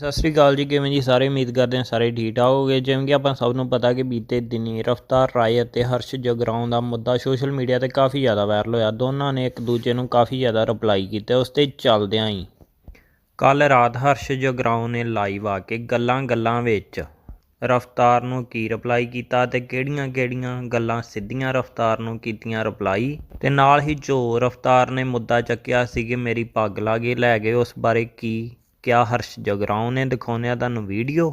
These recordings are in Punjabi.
ਸਤਿ ਸ੍ਰੀ ਅਕਾਲ ਜੀ, ਕਿਵੇਂ ਜੀ? ਸਾਰੇ ਉਮੀਦ ਕਰਦੇ ਹਾਂ ਸਾਰੇ ਠੀਕ ਠਾਕ ਹੋਗੇ। ਜਿਵੇਂ ਕਿ ਆਪਾਂ ਸਭ ਨੂੰ ਪਤਾ ਕਿ ਬੀਤੇ ਦਿਨੀ ਰਫਤਾਰ ਰਾਏ ਅਤੇ ਹਰਸ਼ ਜਗਰਾਉਂ ਦਾ ਮੁੱਦਾ ਸੋਸ਼ਲ ਮੀਡੀਆ ਤੇ ਕਾਫੀ ਜ਼ਿਆਦਾ ਵਾਇਰਲ ਹੋਇਆ। ਦੋਨਾਂ ਨੇ ਇੱਕ ਦੂਜੇ ਨੂੰ ਕਾਫੀ ਜ਼ਿਆਦਾ ਰਿਪਲਾਈ ਕੀਤਾ। ਉਸ ਤੇ ਚੱਲਦਿਆਂ ਹੀ ਕੱਲ ਰਾਤ ਹਰਸ਼ ਜਗਰਾਉਂ ਨੇ ਲਾਈਵ ਆ ਕੇ ਗੱਲਾਂ ਗੱਲਾਂ ਵਿੱਚ ਰਫਤਾਰ ਨੂੰ ਕੀ ਰਿਪਲਾਈ ਕੀਤਾ ਤੇ ਕਿਹੜੀਆਂ-ਕਿਹੜੀਆਂ ਗੱਲਾਂ ਸਿੱਧੀਆਂ ਰਫਤਾਰ ਨੂੰ ਕੀਤੀਆਂ ਰਿਪਲਾਈ ਤੇ ਨਾਲ ਹੀ ਜੋ ਰਫਤਾਰ ਨੇ ਮੁੱਦਾ ਚੱਕਿਆ ਸੀ ਕਿ ਮੇਰੀ ਪੱਗ ਲਾਗੇ ਲੈ ਗਏ, ਉਸ ਬਾਰੇ ਕੀ ਕਿਆ ਹਰਸ਼ ਜਗਰਾਉਂ ਨੇ ਦਿਖਾਉਂਦਿਆ ਤੁਹਾਨੂੰ ਵੀਡੀਓ?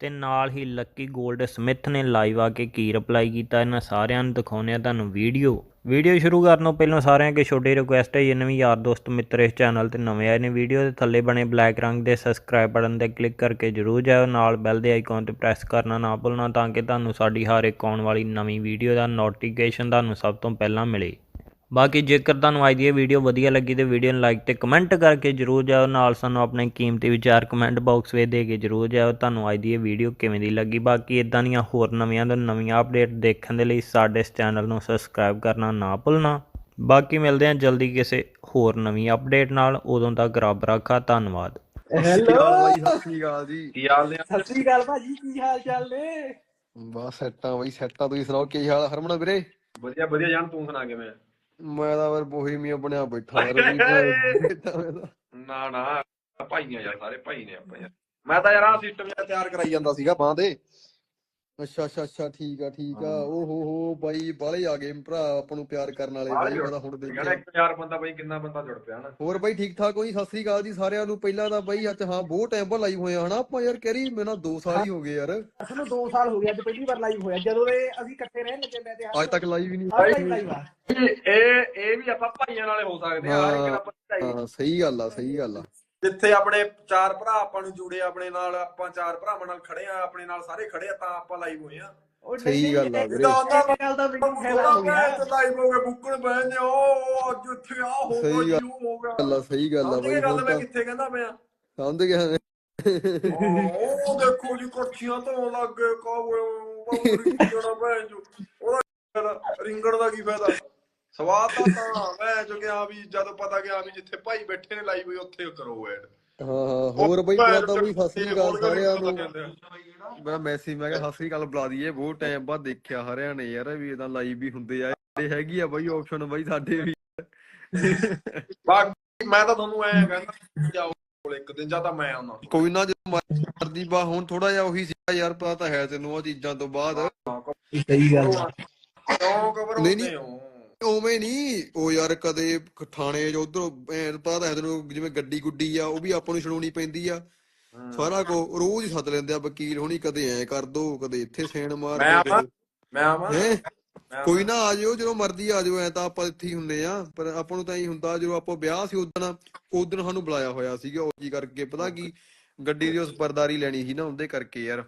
ਤੇ ਨਾਲ ਹੀ ਲੱਕੀ 골ਡ ਸਮਿਥ ਨੇ ਲਾਈਵ ਆ ਕੇ ਕੀ ਰਿਪਲਾਈ ਕੀਤਾ ਇਹਨਾਂ ਸਾਰਿਆਂ ਨੂੰ ਦਿਖਾਉਂਦਿਆ ਤੁਹਾਨੂੰ ਵੀਡੀਓ। ਵੀਡੀਓ ਸ਼ੁਰੂ ਕਰਨ ਤੋਂ ਪਹਿਲਾਂ ਸਾਰਿਆਂ ਅੱਗੇ ਛੋਟੀ ਰਿਕੁਐਸਟ ਹੈ, ਜਿੰਨੇ ਵੀ ਯਾਰ ਦੋਸਤ ਮਿੱਤਰ ਇਸ ਚੈਨਲ ਤੇ ਨਵੇਂ ਆਏ ਨੇ ਵੀਡੀਓ ਦੇ ਥੱਲੇ ਬਣੇ ਬਲੈਕ ਰੰਗ ਦੇ ਸਬਸਕ੍ਰਾਈਬ ਬਟਨ ਤੇ ਕਲਿੱਕ ਕਰਕੇ ਜਰੂਰ ਜਾਓ ਨਾਲ ਬੈਲ ਦੇ ਆਈਕਨ ਤੇ ਪ੍ਰੈਸ ਕਰਨਾ ਨਾ ਭੁੱਲਣਾ ਤਾਂ ਕਿ ਤੁਹਾਨੂੰ ਸਾਡੀ ਹਰ ਇੱਕ ਆਉਣ ਵਾਲੀ ਨਵੀਂ ਵੀਡੀਓ ਦਾ ਨੋਟੀਫਿਕੇਸ਼ਨ ਤੁਹਾਨੂੰ ਸਭ ਤੋਂ ਪਹਿਲਾਂ ਮਿਲੇ। ਬਾਕੀ ਜੇਕਰ ਤੁਹਾਨੂੰ ਅੱਜ ਦੀ ਇਹ ਵੀਡੀਓ ਵਧੀਆ ਲੱਗੀ ਤੇ ਵੀਡੀਓ ਨੂੰ ਲਾਈਕ ਤੇ ਕਮੈਂਟ ਕਰਕੇ ਜਰੂਰ ਜਾਓ ਨਾਲ ਸਾਨੂੰ ਆਪਣੇ ਕੀਮਤੀ ਵਿਚਾਰ ਕਮੈਂਟ ਬਾਕਸ ਵਿੱਚ ਦੇ ਕੇ ਜਰੂਰ ਜਾਓ ਤੁਹਾਨੂੰ ਅੱਜ ਦੀ ਇਹ ਵੀਡੀਓ ਕਿਵੇਂ ਦੀ ਲੱਗੀ। ਬਾਕੀ ਇਦਾਂ ਦੀਆਂ ਹੋਰ ਨਵੀਆਂ ਤੋਂ ਨਵੀਆਂ ਅਪਡੇਟ ਦੇਖਣ ਦੇ ਲਈ ਸਾਡੇ ਇਸ ਚੈਨਲ ਨੂੰ ਸਬਸਕ੍ਰਾਈਬ ਕਰਨਾ ਨਾ ਭੁੱਲਣਾ। ਬਾਕੀ ਮਿਲਦੇ ਹਾਂ ਜਲਦੀ ਕਿਸੇ ਹੋਰ ਨਵੀਂ ਅਪਡੇਟ ਨਾਲ। ਉਦੋਂ ਤੱਕ ਰੱਬ ਰਾਖਾ ਧੰਨਵਾਦ। ਹੈਲੋ ਬਾਈ ਸਤਿ ਸ੍ਰੀ ਅਕਾਲ ਜੀ। ਕੀ ਹਾਲ ਨੇ? ਸਤਿ ਸ੍ਰੀ ਅਕਾਲ ਭਾਜੀ ਕੀ ਹਾਲ ਚਾਲ ਨੇ? ਬਸ ਸੈੱਟਾਂ ਬਾਈ ਸੈੱਟਾਂ ਤੁਸੀਂ ਸੁਣਾਓ ਕੀ ਹਾਲ ਹਰਮਨ ਵੀਰੇ? ਵਧੀਆ ਵਧੀਆ ਜਾਨ ਤੂੰ ਸੁਣਾ ਕਿਵੇਂ ਮੈਂ ਤਾਂ ਫਿਰ ਬੋਹੀਮੀਆ ਬਣਿਆ ਬੈਠਾ ਯਾਰ। ਨਾ ਨਾ ਭਾਈਆਂ ਯਾਰ ਸਾਰੇ ਭਾਈ ਨੇ ਆਪਾਂ ਯਾਰ ਮੈਂ ਤਾਂ ਯਾਰ ਆ ਸਿਸਟਮ ਜਿਹਾ ਤਿਆਰ ਕਰਾਈ ਜਾਂਦਾ ਸੀਗਾ ਬਾਹ ਦੇ ਅੱਛਾ ਅੱਛਾ ਅੱਛਾ ਠੀਕ ਆ ਠੀਕ ਆ। ਹਾਂ। ਓ ਹੋ ਹੋ ਬਾਈ ਬਾਲੇ ਆ ਗਏ ਭਰਾ ਆਪਾਂ ਨੂੰ ਪਿਆਰ ਕਰਨ ਵਾਲੇ ਬਾਈ ਮੈਂ ਤਾਂ ਹੁਣ ਦੇਖਿਆ ਇੱਕ ਯਾਰ ਬੰਦਾ ਬਾਈ ਕਿੰਨਾ ਬੰਦਾ ਜੁੜ ਪਿਆ ਨਾ ਹੋਰ ਬਾਈ ਠੀਕ ਠਾਕ ਹੋਈ ਸਤਿ ਸ੍ਰੀ ਅਕਾਲ ਜੀ ਸਾਰਿਆਂ ਨੂੰ। ਪਹਿਲਾਂ ਤਾਂ ਬਾਈ ਅੱਜ ਹਾਂ ਬਹੁਤ ਟਾਈਮ ਬਾਅਦ ਲਾਈਵ ਹੋਇਆ ਹਨਾ? ਆਪਾਂ ਯਾਰ ਕਹਿਰੀ ਮੈਨੂੰ 2 ਸਾਲ ਹੀ ਹੋ ਗਏ ਯਾਰ। ਸਾਨੂੰ 2 ਸਾਲ ਹੋ ਗਏ ਅੱਜ ਪਹਿਲੀ ਵਾਰ ਲਾਈਵ ਹੋਇਆ। ਜਦੋਂ ਦੇ ਅਸੀਂ ਇਕੱਠੇ ਰਹਿਣ ਲੱਗੇ ਮੈਂ ਤੇ ਅੱਜ ਤੱਕ ਲਾਈਵ ਹੀ ਨਹੀਂ ਅੱਜ ਤੱਕ ਲਾਈਵ ਆ। ਇਹ ਇਹ ਇਹ ਵੀ ਆਪਾਂ ਭਾਈਆਂ ਨਾਲੇ ਹੋ ਸਕਦੇ ਆ ਇੱਕ ਹਾਂ ਸਹੀ ਗੱਲ ਆ ਸਹੀ ਗੱਲ ਆ। ਜਿੱਥੇ ਆਪਣੇ ਚਾਰ ਭਰਾ ਆਪਾਂ ਨੂੰ ਜੁੜੇ ਆਪਣੇ ਨਾਲ ਆਪਾਂ ਚਾਰ ਭਰਾਵਾਂ ਨਾਲ ਖੜੇ ਆ ਆਪਣੇ ਨਾਲ ਸਾਰੇ ਖੜੇ ਆ ਤਾਂ ਆਪਾਂ ਲਾਈਵ ਹੋਏ ਆ ਉਹ ਸਹੀ ਗੱਲ ਆ ਵੀਰੇ। ਤਾਂ ਇਹ ਗੱਲ ਦਾ ਮੈਨੂੰ ਫਾਇਦਾ ਹੋ ਗਿਆ ਲਾਈਵ ਹੋ ਗਿਆ ਬੁੱਕਣ ਬਹਿੰਦੇ ਉਹ ਅੱਜ ਇੱਥੇ ਆ ਹੋ ਸਹੀ ਗਿਆ ਗੱਲ। ਜੋ ਹੋ ਗਿਆ ਆ ਸਹੀ ਗੱਲ ਆ ਬਾਈ ਗੱਲ ਹੁਣ ਮੈਂ ਤਾਂ ਕਿੱਥੇ ਕਹਿੰਦਾ ਪਿਆ ਸਮਝ ਗਿਆ ਮੈਂ। ਉਹ ਦੇਖੋ ਜੀ ਕੁਰਸੀਆਂ ਧੋਣ ਲੱਗ ਭੈਣ ਜੋ ਉਹਦਾ ਰਿੰਗਣ ਦਾ ਕੀ ਫਾਇਦਾ ਸਵਾਦ ਤਾਂ ਤਾਂ ਮੈਂ ਜੋ ਕਿ ਆ ਵੀ ਜਦੋਂ ਪਤਾ ਗਿਆ ਵੀ ਜਿੱਥੇ ਭਾਈ ਬੈਠੇ ਨੇ ਲਾਈਵ ਹੋਈ ਉੱਥੇ ਕਰੋ ਐਡ। ਹਾਂ ਹਾਂ ਹੋਰ ਬਾਈ ਮੈਂ ਤਾਂ ਸਤਿ ਸ੍ਰੀ ਅਕਾਲ ਸਾਰਿਆਂ ਨੂੰ। ਮੇਰਾ ਮੈਸੇਜ ਮੈਂ ਕਿਹਾ ਸਤਿ ਸ੍ਰੀ ਅਕਾਲ ਬੁਲਾ ਦਈਏ ਬਹੁਤ ਟਾਈਮ ਬਾਅਦ ਦੇਖਿਆ ਹਰਿਆਂ ਨੇ ਯਾਰ ਵੀ ਇਦਾਂ ਲਾਈਵ ਵੀ ਹੁੰਦੇ ਆ ਇਹ ਹੈਗੀ ਆ ਬਾਈ ਆਪਸ਼ਨ ਬਾਈ ਸਾਡੇ ਵੀ। ਬਾਕੀ ਮੈਂ ਤਾਂ ਤੁਹਾਨੂੰ ਐ ਕਹਿੰਦਾ ਜਾਓ ਕੋਲ ਇੱਕ ਦਿਨ ਜਾਂ ਤਾਂ ਮੈਂ ਆਉਣਾ। ਕੋਈ ਨਾ ਜਦੋਂ ਮਰਦੀ ਬਾ ਹੁਣ ਥੋੜਾ ਜਿਹਾ ਉਹੀ ਸੀਗਾ ਯਾਰ ਪਤਾ ਤਾਂ ਹੈ ਤੈਨੂੰ ਉਹ ਚੀਜ਼ਾਂ ਤੋਂ ਬਾਅਦ। ਸਹੀ ਗੱਲ ਕਿਉਂ ਨਹੀਂ, ਹੁੰਦੇ। ਹੋ। ਉਵੇਂ ਨਹੀਂ। ਉਹ ਯਾਰ ਕਦੇ ਥਾਣੇ ਚ ਉਧਰੋਂ ਪਤਾ ਹੈ ਤੈਨੂੰ ਜਿਵੇਂ ਗੱਡੀ ਗੁੱਡੀ ਆ ਉਹ ਵੀ ਆਪਾਂ ਨੂੰ ਛਡਾਉਣੀ ਪੈਂਦੀ ਆ। ਸਾਰਾ ਕੋ ਰੋਜ਼ ਹੀ ਸੱਦ ਲੈਂਦੇ ਆ ਵਕੀਲ ਹੋਣੀ ਕਦੇ ਐ ਕਰ ਦੋ ਕਦੇ ਇੱਥੇ ਸੈਣ ਮਾਰ ਮੈਂ ਆਵਾਂ ਮੈਂ ਆਵਾਂ। ਕੋਈ ਨਾ ਆ ਜਿਓ ਜਦੋਂ ਮਰਜ਼ੀ ਆ ਜਿਓ ਐ ਤਾਂ ਆਪਾਂ ਇੱਥੇ ਹੀ ਹੁੰਨੇ ਆ। ਪਰ ਆਪਾਂ ਨੂੰ ਤਾਂ ਇਹੀ ਹੁੰਦਾ ਜਦੋਂ ਆਪਾਂ ਵਿਆਹ ਸੀ ਉਦੋਂ ਉਦੋਂ ਸਾਨੂੰ ਬੁਲਾਇਆ ਹੋਇਆ ਸੀਗਾ ਉਹ ਕੀ ਕਰਕੇ ਪਤਾ ਕੀ? ਗੱਡੀ ਦੀ ਉਸ ਪਰਦਾਰੀ ਲੈਣੀ ਸੀ ਨਾ ਉਹਦੇ ਕਰਕੇ ਯਾਰ।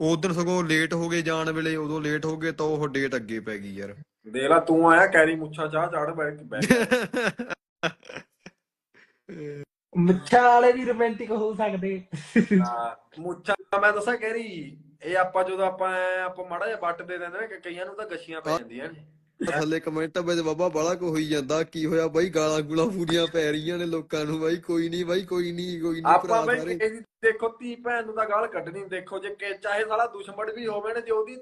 ਉਦੋਂ ਸਗੋਂ ਲੇਟ ਹੋ ਗਏ ਜਾਣ ਵੇਲੇ ਉਦੋਂ ਲੇਟ ਹੋ ਗਏ ਤਾਂ ਉਹ ਡੇਟ ਅੱਗੇ ਪੈ ਗਈ ਯਾਰ। ਦੇਖ ਲੈ ਤੂੰ ਆਇਆ ਕੈਰੀ ਮੁੱਛਾ ਚਾਹ ਚੜ ਬੈਠ ਕੇ ਬੈਠ ਮਿੱਠਾ ਵਾਲੇ ਵੀ ਰੋਮਾਂਟਿਕ ਹੋ ਸਕਦੇ। ਹਾਂ, ਮੁੱਛਾਂ ਮੈਂ ਦੱਸਾਂ ਕੈਰੀ ਇਹ ਆਪਾਂ ਜਦੋਂ ਆਪਾਂ ਆਪਾਂ ਮਾੜਾ ਜਿਹਾ ਵੱਟ ਦੇ ਦਿੰਦੇ ਨੇ ਕਿ ਕਈਆਂ ਨੂੰ ਤਾਂ ਗੱਛੀਆਂ ਪੈ ਜਾਂਦੀਆਂ ਨੇ। ਥੱਲੇ ਕਮੈਂਟ ਵਿੱਚ ਬਾਬਾ ਬਾਲਾ ਕੋ ਹੋਈ ਜਾਂਦਾ ਕੀ ਹੋਇਆ ਬਾਈ ਗਾਲਾਂ ਗੂਲਾਂ ਪੂਰੀਆਂ ਪੈ ਰਹੀਆਂ ਨੇ ਲੋਕਾਂ ਨੂੰ ਬਾਈ ਕੋਈ ਨਹੀਂ ਬਾਈ ਕੋਈ ਨਹੀਂ ਕੋਈ ਨਹੀਂ ਆਪਾਂ ਬਈ ਦੇਖੋ ਧੀ ਭੈਣ ਨੂੰ ਤਾਂ ਗਾਲ ਕੱਢਣੀ ਦੇਖੋ ਜੇ ਕਿ ਚਾਹੇ ਸਾਲਾ ਦੁਸ਼ਮਣ ਵੀ ਹੋਵੇ ਨਾ ਜੇ ਉਹਦੀ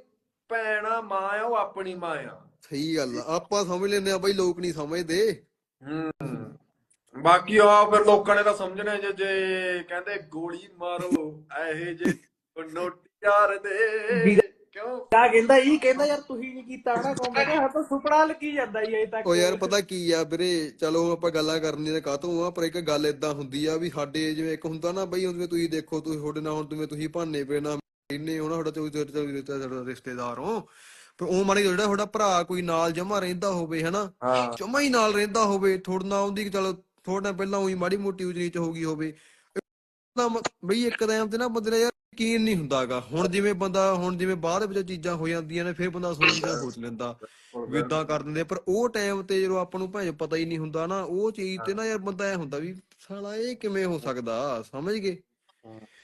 ਭੈਣ ਆ ਮਾਂ ਆ ਉਹ ਆਪਣੀ ਮਾਂ ਆ। ਸਹੀ ਗੱਲ ਆ। ਆਪਾਂ ਸਮਝ ਲੈਂਦੇ ਆ ਬਾਈ ਲੋਕ ਨਹੀਂ ਸਮਝਦੇ। ਹੂੰ। ਬਾਕੀ ਆ ਫਿਰ ਲੋਕਾਂ ਨੇ ਤਾਂ ਸਮਝਣਾ ਜੇ ਜੇ ਕਹਿੰਦੇ ਗੋਲੀ ਮਾਰੋ ਇਹੇ ਜੇ ਨੋਟੀ ਯਾਰ ਦੇ। ਵੀਰੇ- ਕਿਉਂ? ਕਿਆ ਕਹਿੰਦਾ ਇਹ ਕਹਿੰਦਾ ਯਾਰ ਤੁਸੀਂ ਨਹੀਂ ਕੀਤਾ ਨਾ ਕੰਮ। ਮੈਂ ਕਿਹਾ ਤਾਂ ਸੁਪਨਾ ਲੱਗੀ ਜਾਂਦਾ ਹੀ ਅਜੇ ਤੱਕ। ਉਹ ਯਾਰ ਪਤਾ ਕੀ ਆ ਵੀਰੇ ਚਲੋ ਆਪਾਂ ਗੱਲਾਂ ਕਰਨੀ ਤੇ ਕਾਹਤੋਂ ਆ ਪਰ ਇੱਕ ਗੱਲ ਇਦਾਂ ਹੁੰਦੀ ਆ ਵੀ ਸਾਡੇ ਜਿਵੇਂ ਇੱਕ ਹੁੰਦਾ ਨਾ ਬਈ ਜਿਵੇਂ ਤੁਸੀਂ ਦੇਖੋ ਤੁਸੀਂ ਤੁਹਾਡੇ ਨਾਲ ਹੁਣ ਜਿਵੇਂ ਤੁਸੀਂ ਭਾਨੇ ਪਏ ਨਾ ਇੰਨੇ ਹੋਣਾ ਤੁਹਾਡਾ ਤੁਹਾਡਾ ਤੁਹਾਡਾ ਰਿਸ਼ਤੇਦਾਰ ਹੋ। ਪਰ ਉਹ ਮਾਨੇ ਜਿਹੜਾ ਤੁਹਾਡਾ ਭਰਾ ਕੋਈ ਨਾਲ ਜਮਾ ਰਹਿੰਦਾ ਹੋਵੇ ਹਨਾ? ਜਮਾ ਹੀ ਨਾਲ ਰਹਿੰਦਾ ਹੋਵੇ ਥੋੜਾ ਨਾ ਉਹਦੀ ਚਲੋ ਥੋੜਾ ਪਹਿਲਾਂ ਉਹੀ ਮਾੜੀ ਮੋਟੀ ਉਚ ਨੀਚ ਹੋ ਗਈ ਹੋਵੇ। ਤਾਂ ਬਈ ਇੱਕ ਟਾਈਮ ਤੇ ਨਾ ਬੰਦੇ ਦਾ ਯਾਰ ਯਕੀਨ ਨਹੀਂ ਹੁੰਦਾਗਾ ਹੁਣ ਜਿਵੇਂ ਬੰਦਾ ਹੁਣ ਜਿਵੇਂ ਬਾਅਦ ਵਿੱਚ ਚੀਜ਼ਾਂ ਹੋ ਜਾਂਦੀਆਂ ਨੇ ਫਿਰ ਬੰਦਾ ਸੋਚਦਾ ਸੋਚ ਲੈਂਦਾ। ਵੀ ਏਦਾਂ ਕਰ ਦਿੰਦੇ। ਪਰ ਉਹ ਟਾਈਮ ਤੇ ਜਦੋਂ ਆਪਾਂ ਨੂੰ ਭਾਵੇਂ ਪਤਾ ਹੀ ਨਹੀਂ ਹੁੰਦਾ ਨਾ ਉਹ ਚੀਜ਼ ਤੇ ਨਾ ਯਾਰ ਬੰਦਾ ਐ ਹੁੰਦਾ ਵੀ ਸਾਲਾ ਇਹ ਕਿਵੇਂ ਹੋ ਸਕਦਾ? ਸਮਝ ਗਏ?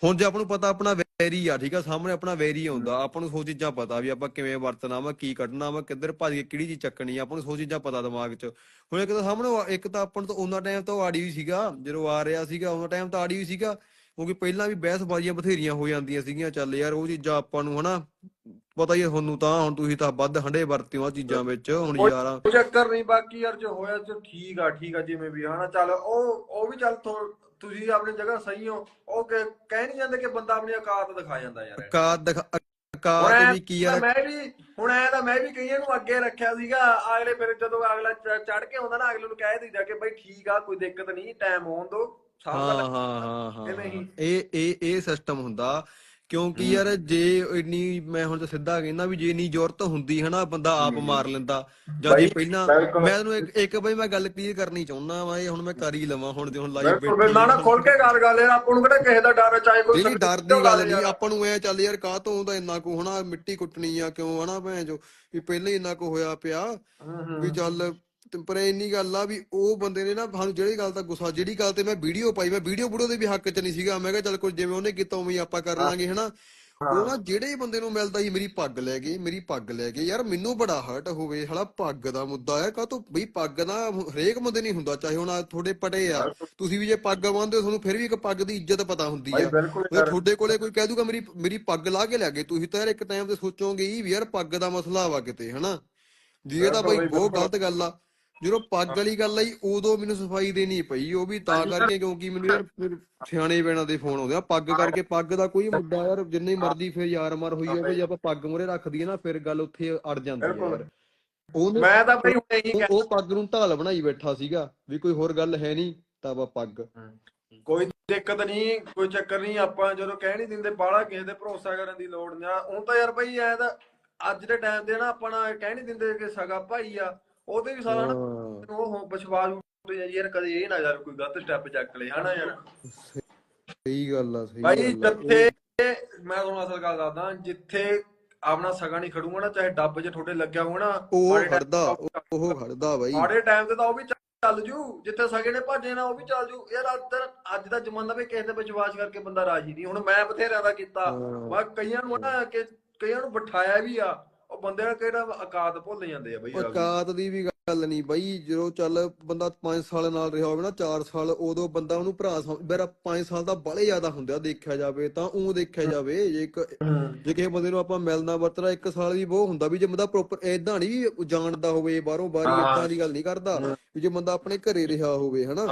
ਹੁਣ ਜੇ ਆਪਾਂ ਨੂੰ ਪਤਾ ਆਪਣਾ ਵੈਰੀ ਆ ਠੀਕ ਆ ਸਾਹਮਣੇ ਆਪਣਾ ਵੈਰੀ ਆਉਂਦਾ ਆਪਾਂ ਨੂੰ ਸੋ ਚੀਜ਼ਾਂ ਪਤਾ ਵੀ ਆਪਾਂ ਕਿਵੇਂ ਵਰਤਣਾ ਵਾ ਕੀ ਕੱਢਣਾ ਵਾ ਕਿੱਧਰ ਭੱਜ ਕੇ ਕਿਹੜੀ ਚੀਜ਼ ਚੱਕਣੀ ਆ ਆਪਾਂ ਨੂੰ ਸੋ ਚੀਜ਼ਾਂ ਪਤਾ ਦਿਮਾਗ 'ਚ। ਹੁਣ ਇੱਕ ਤਾਂ ਸਾਹਮਣੇ ਉਹ- ਇੱਕ ਤਾਂ ਆਪਾਂ ਨੂੰ ਤਾਂ ਉਹਨਾਂ ਟਾਈਮ ਤਾਂ ਉਹ ਆੜੀ ਵੀ ਸੀਗਾ ਜਦੋਂ ਆ ਰਿਹਾ ਸੀਗਾ ਉਹਨਾਂ ਟਾਈਮ ਤਾਂ ਆੜੀ ਵੀ ਸੀਗਾ ਕਿਉਂਕਿ ਪਹਿਲਾਂ ਵੀ ਬਹਿਸਬਾਜ਼ੀਆਂ ਬਥੇਰੀਆਂ ਹੋ ਜਾਂਦੀਆਂ ਸੀਗੀਆਂ ਚੱਲ ਯਾਰ ਉਹ ਚੀਜ਼ਾਂ ਆਪਾਂ ਨੂੰ ਹਨਾ ਪਤਾ ਹੀ ਤੁਹਾਨੂੰ ਤਾਂ ਹੁਣ ਤੁਸੀਂ ਤਾਂ ਵੱਧ ਹੰਡੇ ਵਰਤੇ ਹੋ ਆ ਚੀਜ਼ਾਂ ਵਿੱਚ ਹੁਣ ਉਹ- ਯਾਰਾਂ। ਕੋਈ ਚੱਕਰ ਨਹੀਂ ਬਾਕੀ ਯਾਰ ਜੋ ਹੋਇਆ ਜੋ ਠੀਕ ਆ ਠੀਕ ਆ ਜਿਵੇਂ ਵੀ ਹਨਾ ਚੱਲ ਉਹ ਉਹ ਵੀ ਚੱਲ ਥੋ- ਤੁਸੀਂ ਆਪਣੀ ਜਗ੍ਹਾ ਸਹੀ ਹੋ ਉਹ ਕਹਿ ਨਹੀਂ ਜਾਂਦੇ ਕਿ ਬੰਦਾ ਆਪਣੀ ਔਕਾਤ ਦਿਖਾ ਜਾਂਦਾ ਯਾਰ। ਦਿਖਾ ਕਾਰ ਐਂ ਵੀ ਕੀ ਯਾਰ ਮੈਂ ਵੀ ਹੁਣ ਐ ਤਾਂ ਮੈਂ ਵੀ ਕਈਆਂ ਨੂੰ ਅੱਗੇ ਰੱਖਿਆ ਸੀਗਾ ਅਗਲੇ ਫਿਰ ਜਦੋਂ ਅਗਲਾ ਚੜ ਕੇ ਆਉਂਦਾ ਨਾ ਅਗਲੇ ਨੂੰ ਕਹਿ ਦਈਦਾ ਕਿ ਬਈ ਠੀਕ ਆ ਕੋਈ ਦਿੱਕਤ ਨਹੀਂ ਟਾਈਮ ਹੋਣ ਦੋ ਹਾਂ ਹਾਂ ਹਾਂ। ਇਹ ਇਹ ਇਹ ਸਿਸਟਮ ਹੁੰਦਾ। ਕਿਉਂਕਿ ਯਾਰ ਜੇ ਇੰਨੀ ਮੈਂ ਹੁਣ ਤਾਂ ਸਿੱਧਾ ਕਹਿੰਦਾ ਵੀ ਜੇ ਇੰਨੀ ਜ਼ਰੂਰਤ ਹੁੰਦੀ ਹਨਾ ਬੰਦਾ ਆਪ ਮਾਰ ਲੈਂਦਾ ਜਾਂ ਜੇ ਪਹਿਲਾਂ। ਮੈਂ ਤੁਹਾਨੂੰ ਇੱਕ ਇੱਕ ਬਈ ਮੈਂ ਗੱਲ ਕਲੀਅਰ ਕਰਨੀ ਚਾਹੁੰਦਾ ਵਾ ਇਹ ਹੁਣ ਮੈਂ ਕਰ ਹੀ ਲਵਾਂ ਹੁਣ ਤੇ ਹੁਣ ਲਾਈਵ ਬਿਲਕੁਲ। ਨਾ ਨਾ ਖੋਲ ਕੇ ਗੱਲ ਯਾਰ ਆਪਾਂ ਨੂੰ ਕਿਹੜਾ ਕਿਸੇ ਦਾ ਡਰ ਚਾਹੇ ਕੋਈ ਨਹੀਂ ਡਰ ਤੋਂ ਦੀ ਗੱਲ ਨਹੀਂ। ਆਪਾਂ ਨੂੰ ਐ ਚੱਲ ਯਾਰ ਕਾਹ ਤੋਂ ਹੁੰਦਾ ਇੰਨਾ ਕੁ ਹਨਾ ਮਿੱਟੀ ਕੁੱਟਣੀ ਆ ਕਿਉਂ ਹਨਾ ਭੈਣ ਜੋ ਵੀ ਪਹਿਲਾਂ ਹੀ ਇੰਨਾ ਕੁ ਹੋਇਆ ਪਿਆ। ਵੀ ਚੱਲ ਤੇ ਪਰ ਇੰਨੀ ਗੱਲ ਆ ਵੀ ਉਹ ਬੰਦੇ ਨੇ ਨਾ ਸਾਨੂੰ ਜਿਹੜੀ ਗੱਲ ਦਾ ਗੁੱਸਾ ਜਿਹੜੀ ਗੱਲ ਤੇ ਮੈਂ ਵੀਡੀਓ ਪਾਈ ਮੈਂ ਵੀਡੀਓ ਵੀਡੀਓ ਦੇ ਵੀ ਹੱਕ 'ਚ ਨਹੀਂ ਸੀਗਾ। ਮੈਂ ਕਿਹਾ ਚੱਲ ਕੋਈ ਜਿਵੇਂ ਉਹਨੇ ਕੀਤਾ ਉਵੇਂ ਹੀ ਆਪਾਂ ਕਰ ਲਾਂਗੇ ਹਨਾ? ਉਹ ਨਾ ਜਿਹੜੇ ਬੰਦੇ ਨੂੰ ਮਿਲਦਾ ਸੀ ਮੇਰੀ ਪੱਗ ਲੈ ਗਏ ਮੇਰੀ ਪੱਗ ਲੈ ਗਏ। ਯਾਰ ਮੈਨੂੰ ਬੜਾ ਹਰਟ ਹੋਵੇ ਹਲਾ ਪੱਗ ਦਾ ਮੁੱਦਾ ਹੈ ਕਾ ਬਈ ਪੱਗ ਨਾ ਹਰੇਕ ਬੰਦੇ ਨਹੀਂ ਹੁੰਦਾ ਚਾਹੇ ਹੁਣ ਤੁਹਾਡੇ ਪਟੇ ਆ ਤੁਸੀਂ ਵੀ ਜੇ ਪੱਗ ਬੰਨਦੇ ਹੋ ਤੁਹਾਨੂੰ ਫਿਰ ਵੀ ਇੱਕ ਪੱਗ ਦੀ ਇੱਜ਼ਤ ਪਤਾ ਹੁੰਦੀ ਆ। ਤੁਹਾਡੇ ਕੋਲੇ ਕੋਈ ਕਹਿ ਦੂਗਾ ਮੇਰੀ ਮੇਰੀ ਪੱਗ ਲਾ ਕੇ ਲੈ ਗਏ। ਤੁਸੀਂ ਤਾਂ ਯਾਰ ਇੱਕ ਟਾਈਮ ਤੇ ਸੋਚੋਗੇ ਹੀ ਵੀ ਯਾਰ ਪੱਗ ਦਾ ਮਸਲਾ ਵਾ ਕਿਤੇ ਹਨਾ? ਜੀ ਇਹ ਤਾਂ ਬਈ ਬਹੁਤ ਗਲਤ ਗੱਲ ਆ। ਜਦੋਂ ਪੱਗ ਵਾਲੀ ਗੱਲ ਆਈ ਉਦੋਂ ਮੈਨੂੰ ਸਫ਼ਾਈ ਦੇਣੀ ਪਈ ਉਹ ਵੀ ਤਾਂ ਕਰਕੇ ਕਿਉਂਕਿ ਮੈਨੂੰ ਯਾਰ ਫਿਰ ਸਿਆਣੇ ਬੈਣਾ ਦੇ ਫੋਨ ਆਉਂਦੇ ਆ ਪੱਗ ਕਰਕੇ ਪੱਗ ਦਾ ਕੋਈ ਮੁੱਦਾ ਯਾਰ ਜਿੰਨੀ ਮਰਜ਼ੀ ਫਿਰ ਯਾਰ ਮਰ ਹੋਈ ਹੋਵੇ ਜੇ ਆਪਾਂ ਪੱਗ ਮੂਰੇ ਰੱਖ ਦਈਏ ਨਾ ਫਿਰ ਗੱਲ ਉੱਥੇ ਅੜ ਜਾਂਦੀ ਹੈ। ਯਾਰ। ਉਹਨੇ ਮੈਂ ਤਾਂ ਬਈ ਹੁਣ ਇਹੀ ਉਹ- ਕਹਿ ਉਹ ਪੱਗ ਨੂੰ ਢਾਲ ਬਣਾਈ ਬੈਠਾ ਸੀਗਾ ਵੀ ਕੋਈ ਹੋਰ ਗੱਲ ਹੈ ਨਹੀਂ ਤਾਂ ਵਾ ਪੱਗ। ਕੋਈ ਦਿੱਕਤ ਨਹੀਂ ਕੋਈ ਚੱਕਰ ਨਹੀਂ ਆਪਾਂ ਜਦੋਂ ਕਹਿ ਨਹੀਂ ਦਿੰਦੇ ਬਾਹਲਾ ਕਿਸੇ ਤੇ ਭਰੋਸਾ ਕਰਨ ਦੀ ਲੋੜ ਨਹੀਂ ਹੁਣ ਤਾਂ ਯਾਰ ਬਈ ਐ ਤਾਂ ਅੱਜ ਦੇ ਟਾਈਮ ਤੇ ਨਾ ਆਪਣਾ ਕਹਿ ਨਹੀਂ ਦਿੰਦੇ ਕਿ ਸਗਾ ਭਾਈ ਆ। ਉਹਦੇ ਵੀ ਸਾਰਾ ਨਾ ਹਾਂ। ਉਹ ਵਿਸ਼ਵਾਸ ਉੱਠ ਜਾਂਦਾ ਯਾਰ ਕਦੇ ਇਹ ਨਾ ਯਾਰ ਕੋਈ ਗਲਤ ਸਟੈਪ ਚੱਕ ਲੈ ਹਨਾ ਯਾਰ? ਸਹੀ ਗੱਲ ਆ ਸਹੀ ਭਾਈ ਜਿੱਥੇ ਮੈਂ ਤੁਹਾਨੂੰ ਅਸਲ ਗੱਲ ਦੱਸਦਾ ਜਿੱਥੇ ਆਪਣਾ ਸਗਾ ਨਹੀਂ ਖੜੂਗਾ ਨਾ ਚਾਹੇ ਡੱਬ 'ਚ ਤੁਹਾਡੇ ਲੱਗਿਆ ਹੋਣਾ ਉਹ ਖੜਦਾ ਉਹ ਖੜਦਾ ਬਾਈ। ਮਾੜੇ ਟਾਈਮ ਤੇ ਤਾਂ ਉਹ ਵੀ ਚੱਲ ਜੂ ਜਿੱਥੇ ਸਗੇ ਨੇ ਭੱਜੇ ਨਾ ਉਹ ਵੀ ਚੱਲ ਜੂ। ਯਾਰ ਅੱਜ ਦਾ- ਅੱਜ ਦਾ ਜ਼ਮਾਨਾ ਵੀ ਕਿਸੇ ਤੇ ਵਿਸ਼ਵਾਸ ਕਰਕੇ ਬੰਦਾ ਰਾਜੀ ਨਹੀਂ। ਹੁਣ ਮੈਂ ਬਥੇਰਿਆਂ ਦਾ ਕੀਤਾ। ਮੈਂ ਕਈਆਂ ਨੂੰ ਨਾ ਕਿ ਕਈਆਂ ਨੂੰ ਬਿਠਾਇਆ ਵੀ ਆ। ਉਹ ਬੰਦੇ ਦਾ ਕਿਹੜਾ ਔਕਾਤ ਭੁੱਲ ਜਾਂਦੇ ਆ ਬਈ। ਔਕਾਤ ਦੀ ਵੀ ਗੱਲ ਨਹੀਂ ਬਾਈ ਜਦੋਂ ਚੱਲ ਬੰਦਾ 5 ਸਾਲ ਨਾਲ ਰਿਹਾ ਹੋਵੇ ਨਾ 4 ਸਾਲ ਉਦੋਂ ਬੰਦਾ ਉਹਨੂੰ ਭਰਾ ਮੇਰਾ 5 ਸਾਲ ਦਾ ਬੜੇ ਜ਼ਿਆਦਾ ਹੁੰਦਾ ਦੇਖਿਆ ਜਾਵੇ ਤਾਂ ਉਹ ਦੇਖਿਆ ਜਾਵੇ ਜੇ ਇੱਕ ਜੇ ਕਿਸੇ ਬੰਦੇ ਨੂੰ ਆਪਾਂ ਮਿਲਣਾ ਵਰਤਣਾ ਇੱਕ ਸਾਲ ਵੀ ਬਹੁਤ ਹੁੰਦਾ ਵੀ ਜੇ ਬੰਦਾ ਪ੍ਰੋਪਰ ਏਦਾਂ ਨਹੀਂ ਵੀ ਜਾਣਦਾ ਹੋਵੇ ਬਾਹਰੋਂ ਬਾਹਰੀ। ਏਦਾਂ ਦੀ ਗੱਲ ਨਹੀਂ ਕਰਦਾ ਵੀ ਜੇ ਬੰਦਾ ਆਪਣੇ ਘਰੇ ਰਿਹਾ ਹੋਵੇ ਹਨਾ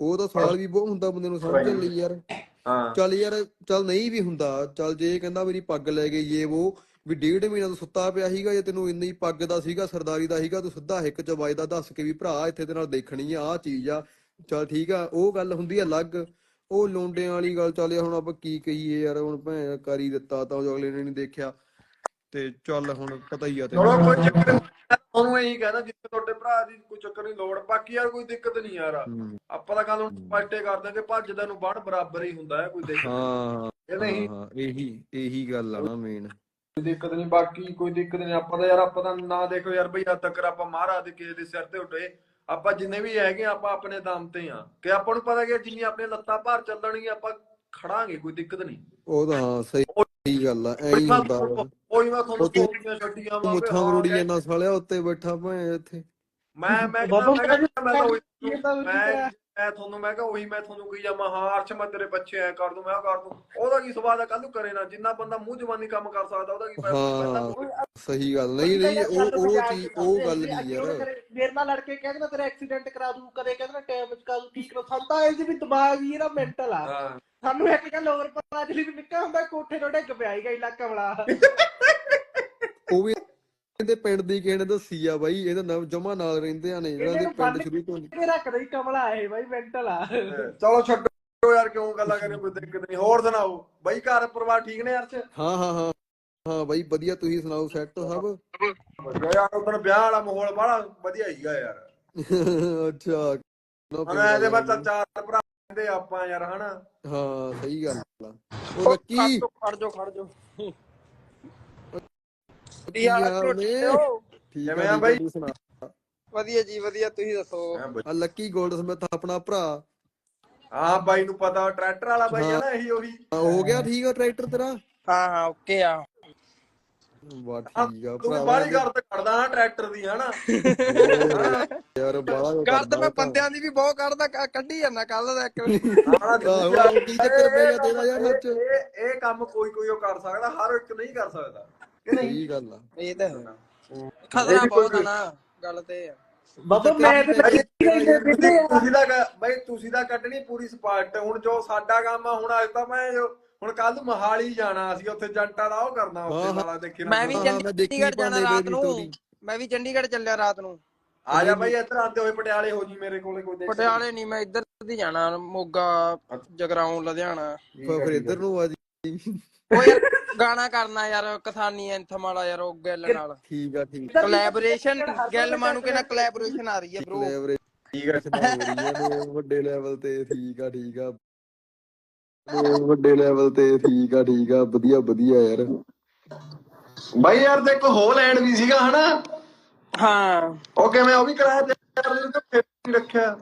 ਉਹ ਤਾਂ ਸਾਲ ਵੀ ਬਹੁਤ ਹੁੰਦਾ ਬੰਦੇ ਨੂੰ ਸਮਝਣ ਲਈ ਯਾਰ ਹਾਂ ਚੱਲ ਯਾਰ ਚੱਲ ਨਹੀਂ ਵੀ ਹੁੰਦਾ ਚੱਲ ਜੇ ਕਹਿੰਦਾ ਮੇਰੀ ਪੱਗ ਲੈ ਗਈ ਇਹ ਉਹ ਵੀ ਡੇਢ ਮਹੀਨਾ ਤੋਂ ਸੁੱਤਾ ਪਿਆ ਸੀਗਾ ਜੇ ਤੈਨੂੰ ਇੰਨੀ ਪੱਗ ਦਾ ਸੀਗਾ ਸਰਦਾਰੀ ਦਾ ਸੀਗਾ ਤੂੰ ਸਿੱਧਾ ਹਿੱਕ ਚ ਵੱਜਦਾ ਦੱਸ ਕੇ ਵੀ ਭਰਾ ਇੱਥੇ ਤੇ ਨਾਲ ਦੇਖਣੀ ਆ ਆ ਚੀਜ਼ ਆ ਚੱਲ ਠੀਕ ਆ ਉਹ ਗੱਲ ਹੁੰਦੀ ਆ ਅਲੱਗ ਉਹ ਲੋਂਡਿਆਂ ਵਾਲੀ ਗੱਲ ਚੱਲ ਯਾਰ ਹੁਣ ਆਪਾਂ ਕੀ ਕਹੀਏ ਯਾਰ ਹੁਣ ਭੈਣ ਕਰ ਦਿੱਤਾ ਤਾਂ ਉਹ ਅਗਲੇ ਨੇ ਨਹੀਂ ਦੇਖਿਆ ਤੇ ਚੱਲ ਹੁਣ ਪਤਾ ਹੀ ਆ ਚਲੋ ਤੈਨੂੰ ਕੋਈ ਚੱਕਰ ਨੀ। ਮੈਂ ਤੁਹਾਨੂੰ ਇਹੀ ਕਹਿੰਦਾ ਜਿੱਥੇ ਤੁਹਾਡੇ ਭਰਾ ਦੀ ਕੋਈ ਚੱਕਰ ਨਹੀਂ ਲੋੜ ਬਾਕੀ ਯਾਰ ਕੋਈ ਦਿੱਕਤ ਨਹੀਂ ਯਾਰ। ਆਪਾਂ ਤਾਂ ਗੱਲ ਹੁਣ ਸਪਸ਼ਟੇ ਕਰ ਦਾਂਗੇ ਭੱਜਦਾ ਨੂੰ ਬਣ ਬਰਾਬਰ ਹੀ ਹੁੰਦਾ ਹੈ ਕੋਈ ਦਿੱਕਤ। ਹਾਂ ਇਹ ਨਹੀਂ ਇਹੀ ਇਹੀ ਗੱਲ ਆ ਨਾ ਮੇਨ ਦਿੱਕਤ ਨਹੀਂ ਬਾਕੀ ਕੋਈ ਦਿੱਕਤ ਨਹੀਂ। ਆਪਾਂ ਤਾਂ ਯਾਰ ਆਪਾਂ ਤਾਂ ਨਾ ਦੇਖੋ ਯਾਰ ਬਈ ਅੱਜ ਤੱਕ ਆਪਾਂ ਮਹਾਰਾਜ ਦੇ ਕਿਸੇ ਦੇ ਸਿਰ ਤੇ ਉੱਠੇ ਆਪਾਂ ਜਿੰਨੇ ਵੀ ਹੈਗੇ ਆ, ਆਪਾਂ ਆਪਣੇ ਦਮ ਤੇ ਆ। ਕਿ ਆਪਾਂ ਨੂੰ ਪਤਾ ਕਿ ਜਿੰਨੀ ਆਪਣੇ ਲੱਤਾਂ ਭਾਰ ਚੱਲਣਗੀਆਂ ਆਪਾਂ ਖੜਾਂਗੇ ਕੋਈ ਦਿੱਕਤ ਨਹੀਂ। ਉਹ ਤਾਂ ਹਾਂ ਸਹੀ ਸਹੀ ਗੱਲ ਆ ਐਂ ਹੀ ਹੁੰਦਾ। ਕੋਈ ਮੈਂ ਤੁਹਾਨੂੰ ਸਟੋਰੀਆਂ ਛੱਡੀਆਂ ਵਾ ਹਾਂ ਮਰੋੜੀ ਜਾਂਦਾ ਸਾਲਿਆ ਉੱਤੇ ਬੈਠਾ ਭਾਵੇਂ ਇੱਥੇ। ਮੈਂ ਮੈਂ ਬਾਬਾ ਮੈਂ ਮੈਂ ਮੈਂ। ਮੈਂ ਤੁਹਾਨੂੰ ਮੈਂ ਕਿਹਾ ਉਹੀ ਮੈਂ ਤੁਹਾਨੂੰ ਕਹੀ ਜਾਵਾਂ ਹਾਂ ਅਰਸ਼ ਮੈਂ ਤੇਰੇ ਬੱਚੇ ਐ ਕਰ ਦੂੰ ਮੈਂ ਕਰ ਦੂੰ। ਉਹਦਾ ਕੀ ਸਵਾਦ ਆ ਕੱਲ ਨੂੰ ਕਰੇ ਨਾ ਜਿੰਨਾ ਬੰਦਾ ਮੂੰਹ ਜ਼ਬਾਨੀ ਕੰਮ ਕਰ ਸਕਦਾ ਉਹਦਾ ਕੀ ਫਾਇਦਾ? ਸਹੀ ਗੱਲ ਨਹੀਂ ਨਹੀਂ ਉਹ ਉਹ ਚੀਜ਼ ਉਹ ਗੱਲ ਨਹੀਂ ਯਾਰ। ਮੇਰੇ ਨਾਲ ਲੜ ਕੇ ਕਹਿੰਦਾ ਤੇਰਾ ਐਕਸੀਡੈਂਟ ਕਰਾ ਦੂੰ ਕਦੇ ਕਹਿੰਦਾ ਟਾਈਮ ਵਿੱਚ ਕਰਾ ਦੂੰ ਠੀਕ ਨਾ ਸੰਤਾ ਇਹ ਵੀ ਦਿਮਾਗ ਹੀ ਇਹਦਾ ਮੈਂਟਲ ਆ। ਸਾਨੂੰ ਇੱਕ ਗੱਲ ਹੋਰ ਪਤਾ ਜਿਹੜੀ ਵੀ ਨਿੱਕਾ ਹੁੰਦਾ ਕੋਠੇ ਤੋਂ ਡਿੱਗ ਪਿਆ ਸੀਗਾ ਇਲਾਕਾ ਵਾਲਾ। ਉਹ ਵੀ ਇਹਦੇ ਪਿੰਡ ਦੀ ਕਿਸੇ ਨੇ ਦੱਸੀ ਆ ਬਾਈ? ਇਹਦਾ ਨਾਮ ਜਮਾ ਨਾਲ ਰਹਿੰਦੇ ਆ ਨੇ ਇਹਨਾਂ ਦੇ ਇਹਨੂੰ ਪਿੰਡ ਸ਼ੁਰੂ ਤੋਂ ਇਹ ਰੱਖਦਾ ਹੀ ਕਮਲਾ ਇਹ ਬਾਈ ਮੈਂਟਲ ਆ। ਚਲੋ ਛੱਡੋ ਯਾਰ ਕਿਉਂ ਗੱਲਾਂ ਕਰੇ ਕੋਈ ਦਿੱਕਤ ਨਹੀਂ। ਹੋਰ ਸੁਣਾਓ? ਬਈ ਘਰ ਪਰਿਵਾਰ ਠੀਕ ਨੇ ਅਰਸ਼ ਹਾਂ ਹਾਂ ਹਾਂ ਹਾਂ ਬਾਈ ਵਧੀਆ ਤੁਸੀਂ ਸੁਣਾਓ ਸੈੱਟ ਸਭ? ਵਧੀਆ ਯਾਰ ਉਦੋਂ ਵਿਆਹ ਵਾਲਾ ਮਾਹੌਲ ਬੜਾ ਵਧੀਆ ਹੀਗਾ ਯਾਰ। ਅੱਛਾ ਪਿੰਡ ਇਹਦੇ ਬਾਅਦ ਚਾਰ ਭਰਾ ਕਹਿੰਦੇ ਆਪਾਂ ਯਾਰ ਹਨਾ? ਹਾਂ ਸਹੀ ਗੱਲ ਆ। ਉਹ ਲੱਕੀ ਖੜ ਜਾ ਖੜ ਜਾ ਕੀ ਹਾਲ ਨੇ ਠੀਕ ਕਿਵੇਂ ਆ ਆ ਜੀ ਬਾਈ? ਤੂੰ ਸੁਣਾ? ਵਧੀਆ ਜੀ ਵਧੀਆ ਤੁਸੀਂ ਦੱਸੋ? ਆ ਲੱਕੀ ਗੋਲਡਸਮਿਥ ਆਪਣਾ ਭਰਾ। ਹਾਂ ਬਾਈ ਨੂੰ ਪਤਾ ਟਰੈਕਟਰ ਵਾਲਾ ਬਾਈ ਹੈ। ਨਾ ਇਹੀ ਉਹੀ। ਆ, ਹੋ ਗਿਆ ਠੀਕ ਆ ਟਰੈਕਟਰ ਤੇਰਾ? ਹਾਂ ਹਾਂ ਓਕੇ ਆ। ਬਾ ਠੀਕ ਆ ਤੂੰ ਬਾਹਲੀ ਕਰ ਤੇ ਕੱਢਦਾ ਨਾ ਟਰੈਕਟਰ ਦੀ ਹਨਾ? ਯਾਰ ਬਾਲਾ ਕਰ ਤਾਂ ਮੈਂ ਬੰਦਿਆਂ ਦੀ ਵੀ ਬਹੁਤ ਕੱਢਦਾ ਕ- ਕੱਢੀ ਜਾਂਦਾ ਕੱਲ ਦਾ ਇੱਕ ਆਹ ਦੂਜਾ- ਆਹੋ, ਕੀ ਚੱਕਰ ਪੈ ਗਿਆ ਤੇਰਾ ਯਾਰ ਹੱਥ ਚ? ਇਹ ਇਹ ਕੰਮ ਕੋਈ ਕੋਈ ਉਹ ਕਰ ਸਕਦਾ ਹਰ ਇੱਕ ਨਹੀਂ ਕਰ ਸਕਦਾ। ਸਹੀ ਗੱਲ ਆ। ਇਹ ਤਾਂ ਹੈ। ਖਤਰਾ ਬਹੁਤ ਆ ਨਾ ਗੱਲ ਤੇ ਇਹ ਆ। ਬਾਬਾ ਮੈਂ ਤੇ ਬਈ ਕਹਿੰਦੇ ਬਿੰਦੇ ਆ। ਤੁਸੀਂ ਦਾ ਬਈ ਤੁਸੀਂ ਦਾ ਕੱਢਣੀ ਪੂਰੀ ਸਪਾਟ ਹੁਣ ਜੋ ਸਾਡਾ ਕੰਮ ਆ ਹੁਣ ਅੱਜ ਤਾਂ ਮੈਂ ਜੋ- ਹੁਣ ਕੱਲ ਨੂੰ ਮਹਾਲੀ ਜਾਣਾ ਅਸੀਂ ਉੱਥੇ ਜੰਟਾ ਦਾ ਉਹ ਕਰਨਾ ਹਾਂ, ਉੱਥੇ ਹਾਂ। ਵਾਲਾ ਦੇਖੀ ਮੈਂ ਵੀ ਹਾਂ, ਹਾਂ, ਮੈਂ ਦੇਖੀ ਚੰਡੀਗੜ੍ਹ ਜਾਣਾ ਪਾਉਂਦੇ ਰਾਤ ਬੇਬੀ ਨੂੰ। story। ਮੈਂ ਵੀ ਚੰਡੀਗੜ੍ਹ ਚੱਲਿਆ ਰਾਤ ਨੂੰ। ਆ ਜਾ ਬਈ ਇੱਧਰ ਆਂਦੇ ਹੋਏ ਪਟਿਆਲੇ ਹੋ ਜੀ ਮੇਰੇ ਕੋਲੇ ਕੋਈ ਦੇਖ ਪਟਿਆਲੇ ਨਹੀਂ ਮੈਂ ਇੱਧਰ ਦੀ ਜਾਣਾ ਮੋਗਾ ਜਗਰਾਉਂ ਲੁਧਿਆਣਾ। ਫਿਰ ਫਿਰ ਇੱਧਰ ਨੂੰ ਆ ਜੀ। ਉਹ ਯਾਰ ਗਾਣਾ ਕਰਨਾ ਯਾਰ ਕਿਸਾਨੀ ਐਂਥਮ ਵਾਲਾ ਯਾਰ ਉਹ ਗੱਲ ਨਾਲ। ਠੀਕ ਆ ਠੀਕ ਆ। ਕੋਲੈਬੋਰੇਸ਼ਨ ਗੱਲ ਮਾਨੂੰ ਕਿ ਨਾ ਕੋਲੈਬੋਰੇਸ਼ਨ ਆ ਰਹੀ ਹੈ ਬ్రో ਲੈਵਰੇਜ ਠੀਕ ਹੈ ਹੋ ਰਹੀ ਹੈ ਨੇ ਵੱਡੇ ਲੈਵਲ ਤੇ ਠੀਕ ਆ ਠੀਕ ਆ। ਨੇ ਵੱਡੇ ਲੈਵਲ ਤੇ ਠੀਕ ਆ ਠੀਕ ਆ ਵਧੀਆ ਵਧੀਆ ਯਾਰ। ਬਾਈ ਯਾਰ ਤੇ ਇੱਕ ਹੋਲੈਂਡ ਵੀ ਸੀਗਾ ਹਨਾ? ਹਾਂ। ਉਹ ਕਿਵੇਂ ਉਹ ਵੀ ਕਰਾਇਆ ਤੇ ਰੱਖਿਆ।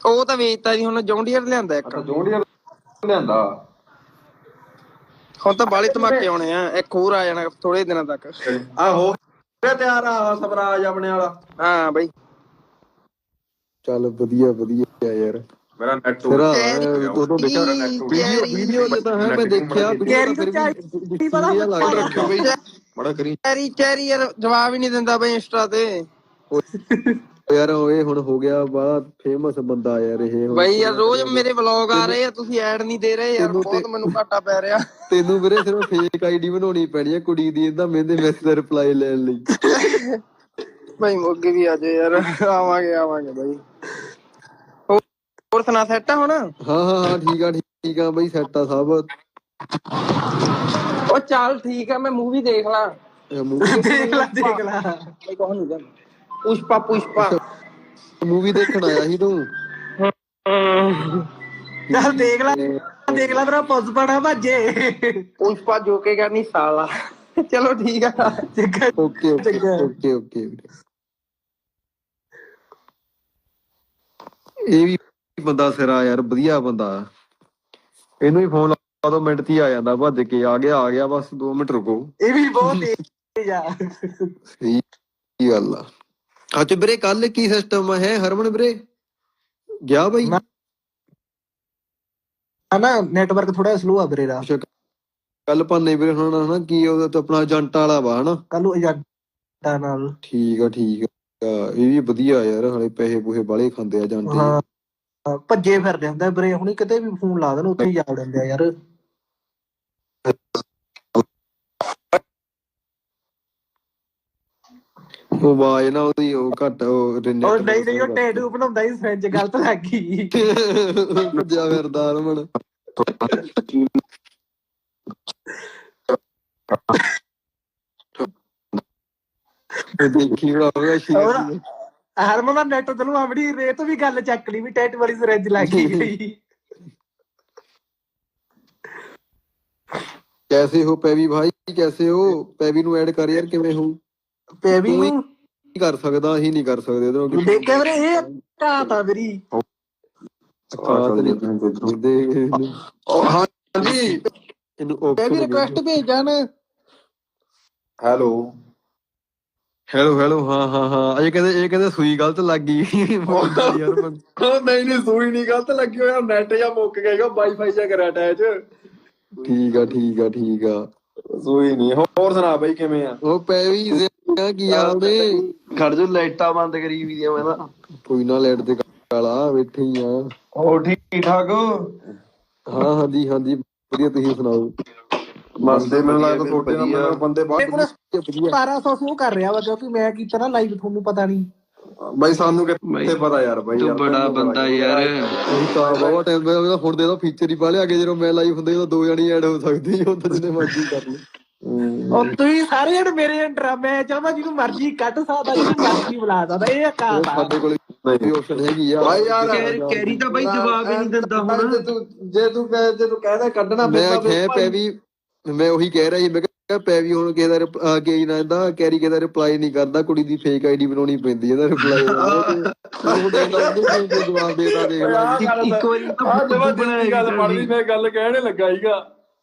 ਉਹ ਤਾਂ ਵੇਚਤਾ ਜੀ ਹੁਣ ਜੌਂਡੀਅਰ ਲਿਆਂਦਾ ਇੱਕ। ਜੋੜੀਆਂ ਲਿਆਂਦਾ। ਹੁਣ ਤਾਂ ਬਾਲੇ ਧਮਾਕੇ ਆਉਣੇ ਆ ਇੱਕ ਹੋਰ ਆ ਜਾਣਾ ਥੋੜੇ ਦਿਨਾਂ ਤੱਕ। ਆ ਹੋ ਗਿਆ ਤਿਆਰ ਆ ਸਵਰਾਜ ਆਪਣੇ ਵਾਲਾ। ਹਾਂ ਬਈ। ਚੱਲ ਵਧੀਆ ਵਧੀਆ ਯਾਰ। ਮੇਰਾ ਨੈਟ ਫਿਰ ਉਦੋਂ ਦੇਖਿਆ ਵੀਡੀਓ ਵੀਡੀਓ ਚ ਤਾਂ ਹੈ ਮੈਂ ਦੇਖਿਆ ਵੀਡੀਓ ਕੈਰੀ ਤਾਂ ਵਾਲਾ ਵਧੀਆ ਲੱਗ ਰੱਖਿਓ ਬਈ ਬੜਾ ਕਰੀ ਚੈਰੀ ਚੈਰੀ ਯਾਰ ਜਵਾਬ ਹੀ ਨਹੀਂ ਦਿੰਦਾ ਬਈ ਇੰਸਟਾ ਤੇ। ਯਾਰ ਓਏ ਹੁਣ ਹੋ ਗਿਆ ਬੜਾ ਫੇਮਸ ਬੰਦਾ ਯਾਰ ਇਹ। ਬਈ ਯਾਰ ਰੋਜ਼ ਮੇਰੇ ਵਲੌਗ ਆ ਰਹੇ ਆ ਤੁਸੀਂ ਐਡ ਨਹੀਂ ਦੇ ਰਹੇ ਯਾਰ ਬਹੁਤ ਮੈਨੂੰ ਘਾਟਾ ਪੈ ਰਿਹਾ। ਤੈਨੂੰ ਵੀਰੇ ਸਿਰਫ ਫੇਕ ਆਈਡੀ ਬਣਾਉਣੀ ਪੈਣੀ ਹੈ ਕੁੜੀ ਦੀ ਇਹਦਾ ਮੈਨੇ ਮੈਸੇਜ ਦਾ ਰਿਪਲਾਈ ਲੈਣ ਲਈ। ਬਈ ਮੋਗੇ ਵੀ ਆ ਜਾਓ ਯਾਰ ਆਵਾਂਗੇ ਆਵਾਂਗੇ ਬਈ। ਹੋਰ ਸੁਣਾ ਸੈੱਟ ਆ ਹੁਣ? ਹਾਂ ਹਾਂ ਹਾਂ ਠੀਕ ਆ ਠੀਕ ਆ ਬਈ ਸੈੱਟ ਆ ਸਭ। ਉਹ ਚੱਲ ਠੀਕ ਆ ਮੈਂ ਮੂਵੀ ਦੇਖ ਲਾਂ। ਦੇਖ ਲੈ ਦੇਖ ਲੈ। ਬਈ ਕੋਹ ਨਹੀਂ ਜਾਂਦਾ ਪੁਸ਼ਪਾ ਪੁਸ਼ਪਾ। ਮੂਵੀ ਦੇਖਣ ਆਇਆ ਸੀ ਤੂੰ? ਚੱਲ ਦੇਖ ਲੈ ਦੇਖ ਲੈ ਤੇਰਾ ਪੁੱਜ ਪੜਾ ਭਾਜੇ। ਪੁਸ਼ਪਾ ਜੋ ਕੇ ਕਰਨੀ ਸਾਲਾ। ਚਲੋ ਠੀਕ ਆ ਚੰਗਾ। Okay okay. ਓਕੇ ਓਕੇ ਇਹ ਵੀ ਬੰਦਾ ਸਿਰਾ ਯਾਰ ਵਧੀਆ ਬੰਦਾ। ਇਹਨੂੰ ਹੀ ਫੋਨ ਲਾ ਦੋ ਮਿੰਟ ਹੀ ਆ ਜਾਂਦਾ ਭੱਜ ਕੇ। ਆ ਗਿਆ ਆ ਗਿਆ ਬਸ 2 ਮਿੰਟ ਰੁਕੋ। ਇਹ ਵੀ ਬਹੁਤ ਤੇਜ਼ ਆ। ਸਹੀ ਗੱਲ ਆ। ਅੱਜ ਵੀਰੇ ਕੱਲ ਕੀ ਸਿਸਟਮ ਹੈ ਹਰਮਨ ਵੀਰੇ? ਗਿਆ ਬਾਈ? ਨਾ। ਨੈਟਵਰਕ ਥੋੜਾ ਸਲੋ ਆ ਵੀਰੇ ਦਾ। ਕੱਲ ਭਾਨੇ ਵੀਰੇ ਹੁਣ ਹਨਾ ਕੀ ਉਹਦਾ ਤਾਂ ਆਪਣਾ ਏਜੰਟ ਵਾਲਾ ਵਾ ਹਨਾ? ਕੱਲ ਏਜੰਟਾਂ ਨਾਲ। ਠੀਕ ਆ ਠੀਕ ਆ। ਇਹ ਵੀ ਵਧੀਆ ਯਾਰ ਹਲੇ ਪੈਸੇ ਪੂਹੇ ਬਾਲੇ ਖਾਂਦੇ ਆ ਏਜੰਟ ਹਾਂ ਭੱਜੇ ਫਿਰਦੇ ਹੁੰਦੇ ਵੀਰੇ ਹੁਣੀ ਕਿਤੇ ਵੀ ਫੋਨ ਲਾ ਦੇਣ ਉੱਥੇ ਹੀ ਜਾ ਵੜਦੇ ਆ ਯਾਰ। ਉਹ ਆਵਾਜ਼ ਨਾ ਉਹਦੀ ਉਹ ਘੱਟ ਉਹ ਰਿੰਨੇ ਉਹ ਨਹੀਂ ਨਹੀਂ ਉਹ ਟੈਟੂ ਬਣਾਉਂਦਾ ਹੀ ਫ੍ਰੈਂਚ ਗਲਤ ਲੱਗ ਗਈ ਭੱਜਿਆ ਫਿਰਦਾ ਹਰਮਨ ਇਹ ਦੇਖੀ ਹੋਗਾ ਹੋਰ? ਸ਼ੇਰ ਹਰਮਨ ਦਾ ਨੈਟ ਤੈਨੂੰ ਆਪਣੀ ਰੇ ਤੋਂ ਵੀ ਗੱਲ ਚੱਕ ਲਈ ਵੀ ਟੈਟੂ ਵਾਲੀ ਫ੍ਰੈਂਚ ਲੱਗ ਗਈ कैसे हो पैवी भाई कैसे हो पैवी ਨੂੰ ਐਡ ਕਰ ਯਾਰ ਕਿਵੇਂ ਹੋ ਤੇ ਵੀ ਤੂੰ ਹੀ ਕੀ ਕਰ ਸਕਦਾ ਅਸੀਂ ਨਹੀਂ ਕਰ ਸਕਦੇ ਇਧਰੋਂ ਦੇਖਿਆ ਵੀਰੇ ਇਹ ਘਾਤ ਆ ਦੇ ਹਾਂਜੀ। ਇਹਨੂੰ ਵੀ ਰਿਕੁਐਸਟ ਭੇਜ ਜਾਣ ਹੈਲੋ। ਹੈਲੋ ਹੈਲੋ ਹਾਂ ਹਾਂ ਹਾਂ। ਇਹ ਕਹਿੰਦੇ ਇਹ ਕਹਿੰਦੇ ਸੂਈ ਗਲਤ ਲੱਗ ਗਈ। ਯਾਰ ਬੰਦ। ਨਹੀਂ ਨਹੀਂ ਸੂਈ ਨਹੀਂ ਗਲਤ ਲੱਗੀ ਹੋਇਆ ਨੈਟ ਜਾਂ ਮੁੱਕ ਗਿਆ ਵਾਈਫਾਈ ਜਾਂ ਕਰਿਆ ਅਟੈਚ ਠੀਕ ਆ ਠੀਕ ਆ ਠੀਕ ਆ। ਸੂਈ ਨਹੀਂ ਹੋਰ ਸੁਣਾ ਬਈ ਕਿਵੇਂ ਆ? ਉਹ ਪੈਵੀ ਜ਼ਿਆ ਕੀ ਹਾਲ ਨੇ ਖੜ ਜੋ ਲਾਈਟਾਂ ਬੰਦ ਕਰੀ ਵੀ ਦੀਆਂ ਮੈਂ ਤਾਂ। ਕੋਈ ਨਾ ਲੈਟ ਤੇ ਕਾਲਾ ਬੈਠੇ ਹੀ ਆ। ਹੋਰ ਠੀਕ ਠਾਕ ਹਾਂ ਹਾਂਜੀ ਹਾਂਜੀ ਵਧੀਆ ਤੁਸੀਂ ਸੁਣਾਓ? ਬੰਦੇ ਮੈਨੂੰ ਲੱਗਦਾ ਤੁਹਾਡੇ ਨਾਲ ਮੇਰੇ ਬੰਦੇ ਬਾਹਰ ਵਧੀਆ 1200 ਸ਼ੋ ਕਰ ਰਿਹਾ ਵਾ ਕਿਉਂਕਿ ਮੈਂ ਕੀਤਾ ਨਾ ਲਾਈਵ ਤੁਹਾਨੂੰ ਪਤਾ ਨਹੀਂ। ਬਾਈ ਸਾਨੂੰ ਕਿੱਥੇ ਪਤਾ ਯਾਰ ਬਾਈ ਤੂੰ ਬੜਾ ਬੰਦਾ ਯਾਰ। ਅਸੀਂ ਤਾਂ ਬਹੁਤ ਟਾਈਮ ਬਾਅਦ ਹੁਣ ਦੇ ਤਾਂ ਫੀਚਰ ਹੀ ਪਾ ਲਿਆ ਅੱਗੇ ਜਦੋਂ ਮੈਂ ਲਾਈਵ ਹੁੰਦੇ ਤਾਂ ਦੋ ਜਣੀ ਐਡ ਹੋ ਸਕਦੀ ਹੁਣ ਤਾਂ ਜਿੰਨੇ ਮਰਜ਼ੀ ਕਰ ਲਓ। ਉਹ ਤੁਸੀਂ ਸਾਰੇ ਜਣੇ ਮੇਰੇ ਅੰਡਰ ਆ ਮੈਂ ਚਾਹਾਂ ਜਿਹਨੂੰ ਮਰਜ਼ੀ ਕੱਢ ਸਕਦਾ ਜਿਹਨੂੰ ਮਰਜ਼ੀ ਬੁਲਾ ਸਕਦਾ ਇਹ ਆ। ਸਾਡੇ ਕੋਲ ਵੀ ਆਪਸ਼ਨ ਹੈਗੀ ਆ। ਬਾਈ ਯਾਰ ਕੈਰੀ ਤਾਂ ਬਾਈ ਜਵਾਬ ਹੀ ਨਹੀਂ ਦਿੰਦਾ ਹੁਣ। ਜੇ ਤੂੰ ਜੇ ਤੂੰ ਕਹਿ- ਜੇ ਤੂੰ ਕਹਿੰਦਾ ਕੱਢਣਾ ਮੈਂ ਤਾਂ ਖੈ ਪੈ ਵੀ ਮੈਂ ਉਹੀ ਕਹਿ ਰਿਹਾ ਸੀ ਮੈਂ ਕਿਹਾ ਪੈ ਵੀ ਹੁਣ ਕਿਸੇ ਦਾ ਕੀ ਨਾ ਇਹਦਾ ਕੈਰੀ ਕਿਸੇ ਦਾ ਰਿਪਲਾਈ ਨਹੀਂ ਕਰਦਾ ਕੁੜੀ ਦੀ ਫੇਕ ਆਈਡੀ ਬਣਾਉਣੀ ਪੈਂਦੀ ਇਹਦਾ ਰਿਪਲਾਈ ਉਹ ਜਵਾਬ ਦੇਦਾ ਦੇਖ ਲਾ। ਇੱਕ ਵਾਰੀ ਤਾਂ ਬਣਾਇਆ ਗੱਲ ਸੀ ਪੜ੍ਹਦੀ ਮੈਂ ਗੱਲ ਕਹਿਣੇ ਲੱਗਾ ਹੀਗਾ